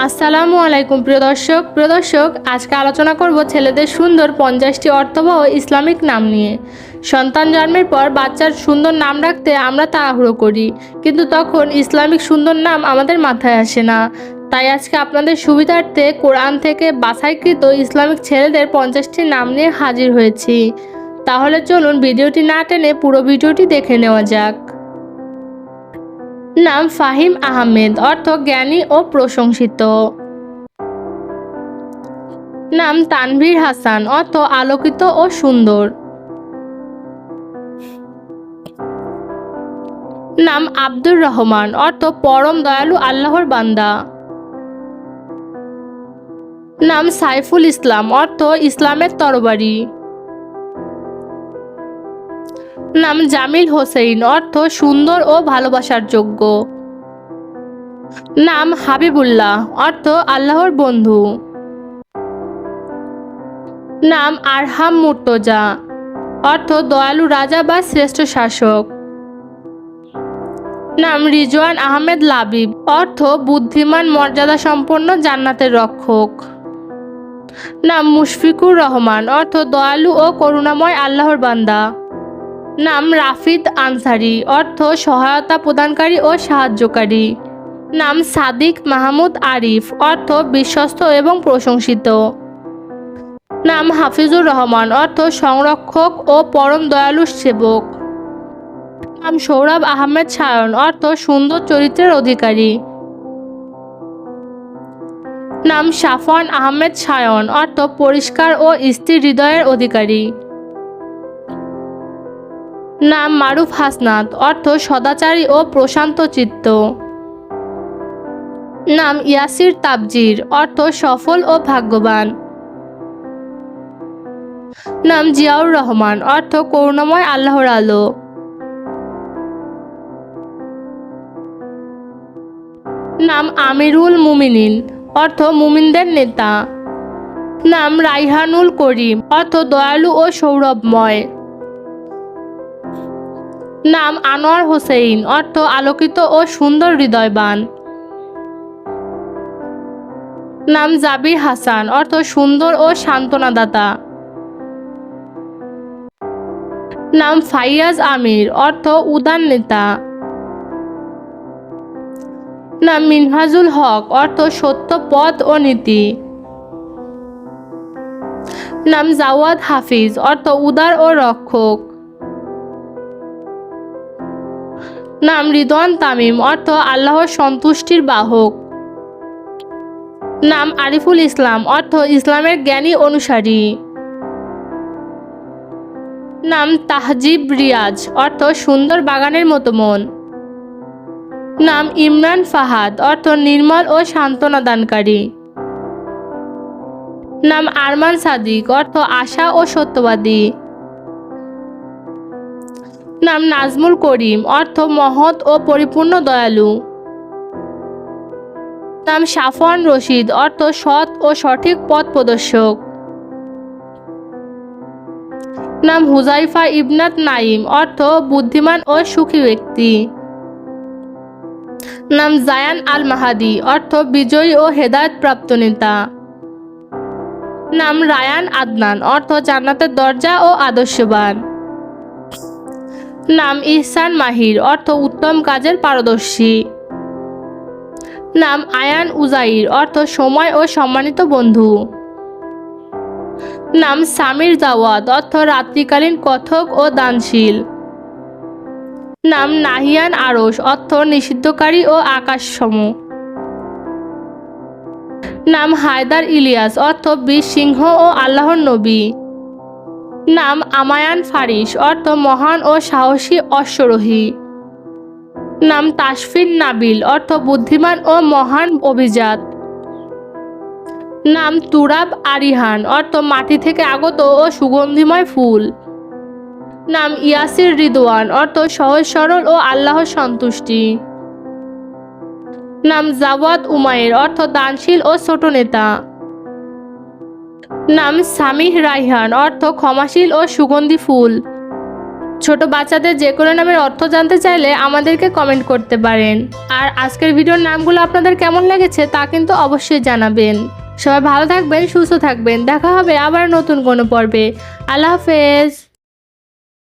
আসসালামু আলাইকুম, প্রিয় দর্শক। প্রিয় দর্শক, আজকে আলোচনা করব ছেলেদের সুন্দর পঞ্চাশটি অর্থবহ ইসলামিক নাম নিয়ে। সন্তান জন্মের পর বাচ্চার সুন্দর নাম রাখতে আমরা তাড়াহুড়ো করি, কিন্তু তখন ইসলামিক সুন্দর নাম আমাদের মাথায় আসে না। তাই আজকে আপনাদের সুবিধার্থে কোরআন থেকে বাছাইকৃত ইসলামিক ছেলেদের পঞ্চাশটি নাম নিয়ে হাজির হয়েছি। তাহলে চলুন ভিডিওটি না টেনে পুরো ভিডিওটি দেখে নেওয়া যাক। নাম ফাহিম আহমেদ, অর্থ জ্ঞানী ও প্রশংসিত। নাম তানভীর হাসান, অর্থ আলোকিত ও সুন্দর। নাম আব্দুর রহমান, অর্থ পরম দয়ালু আল্লাহর বান্দা। নাম সাইফুল ইসলাম, অর্থ ইসলামের তরবারি। নাম জামিল হোসেন অর্থ সুন্দর ও ভালোবাসার যোগ্য। নাম হাবিবুল্লাহ, অর্থ আল্লাহর বন্ধু। নাম আরহাম মুর্তজা, অর্থ দয়ালু রাজা বা শ্রেষ্ঠ শাসক। নাম রিজওয়ান আহমেদ লাবিব, অর্থ বুদ্ধিমান মর্যাদা সম্পন্ন জান্নাতের রক্ষক। নাম মুশফিকুর রহমান, অর্থ দয়ালু ও করুণাময়, আল্লাহর বান্দা। নাম রাফিদ আনসারি, অর্থ সহায়তা প্রদানকারী ও সাহায্যকারী। নাম সাদিক মাহমুদ আরিফ, অর্থ বিশ্বস্ত এবং প্রশংসিত। নাম হাফিজুর রহমান, অর্থ সংরক্ষক ও পরম দয়ালু সেবক। নাম সৌরভ আহমেদ সায়ন, অর্থ সুন্দর চরিত্রের অধিকারী। নাম সাফওয়ান আহমেদ সায়ন, অর্থ পরিষ্কার ও স্থির হৃদয়ের অধিকারী। নাম মারুফ হাসনাত, অর্থ সদাচারী ও প্রশান্ত চিত্ত। নাম ইয়াসির তাবজির, অর্থ সফল ও ভাগ্যবান। নাম জিয়াউর রহমান, অর্থ করুণাময় আল্লাহর আলো। নাম আমিরুল মুমিনিন, অর্থ মুমিনদের নেতা। নাম রাইহানুল করিম, অর্থ দয়ালু ও সৌরভময়। নাম আনোয়ার হোসেন অর্থ আলোকিত ও সুন্দর হৃদয়বান। নাম জাবির হাসান, অর্থ সুন্দর ও সান্ত্বনাদাতা। নাম ফাইয়াজ আমির, অর্থ উদান নেতা। নাম মিনহাজুল হক, অর্থ সত্য পথ ও নীতি। নাম জাওয়াদ হাফিজ, অর্থ উদার ও রক্ষক। নাম রিদওয়ান তামিম, অর্থ আল্লাহর সন্তুষ্টির বাহক। নাম আরিফুল ইসলাম, অর্থ ইসলামের জ্ঞানী অনুসারী। নাম তাহজিব রিয়াজ, অর্থ সুন্দর বাগানের মতো মন। নাম ইমরান ফাহাদ, অর্থ নির্মল ও সান্ত্বনা দানকারী। নাম আরমান সাদিক, অর্থ আশা ও সত্যবাদী। নাম নাজমুল করিম, অর্থ মহৎ ও পরিপূর্ণ দয়ালু। নাম সাফওয়ান রশিদ, অর্থ সৎ ও সঠিক পথ প্রদর্শক। নাম হুজাইফা ইবনাত নাইম অর্থ বুদ্ধিমান ও সুখী ব্যক্তি। নাম জায়ান আল মাহাদি অর্থ বিজয়ী ও হেদায়ত প্রাপ্ত নেতা। নাম রায়ান আদনান, অর্থ জান্নাতের দরজা ও আদর্শবান। নাম ইহসান মাহির, অর্থ উত্তম কাজের পারদর্শী। নাম আয়ান উজাইর, অর্থ সময় ও সম্মানিত বন্ধু। নাম সামির জাওয়াদ অর্থ রাত্রিকালীন কথক ও দানশীল। নাম নাহিয়ান আরস অর্থ নিষিদ্ধকারী ও আকাশসম নাম হায়দার ইলিয়াস, অর্থ বীর সিংহ ও আল্লাহর নবী। নাম আমায়ান ফারিস অর্থ মহান ও সাহসী অশ্বরোহী। নাম তাসফিন নাবিল, অর্থ বুদ্ধিমান ও মহান অভিজাত। নাম তুরাব আরিহান, অর্থ মাটি থেকে আগত ও সুগন্ধিময় ফুল। নাম ইয়াসির রিদওয়ান, অর্থ সহজ, সরল ও আল্লাহর সন্তুষ্টি। নাম জাওয়াদ উমায়ের অর্থ দানশীল ও ছোট নেতা। নাম সামিহ রাইহান, অর্থ ক্ষমাশীল ও সুগন্ধি ফুল। ছোট বাচ্চাদের যে কোনো নামের অর্থ জানতে চাইলে আমাদেরকে কমেন্ট করতে পারেন। আর আজকের ভিডিওর নামগুলো আপনাদের কেমন লেগেছে তা কিন্তু অবশ্যই জানাবেন। সবাই ভালো থাকবেন, সুস্থ থাকবেন। দেখা হবে আবার নতুন কোনো পর্বে। আল্লাহ হাফেজ।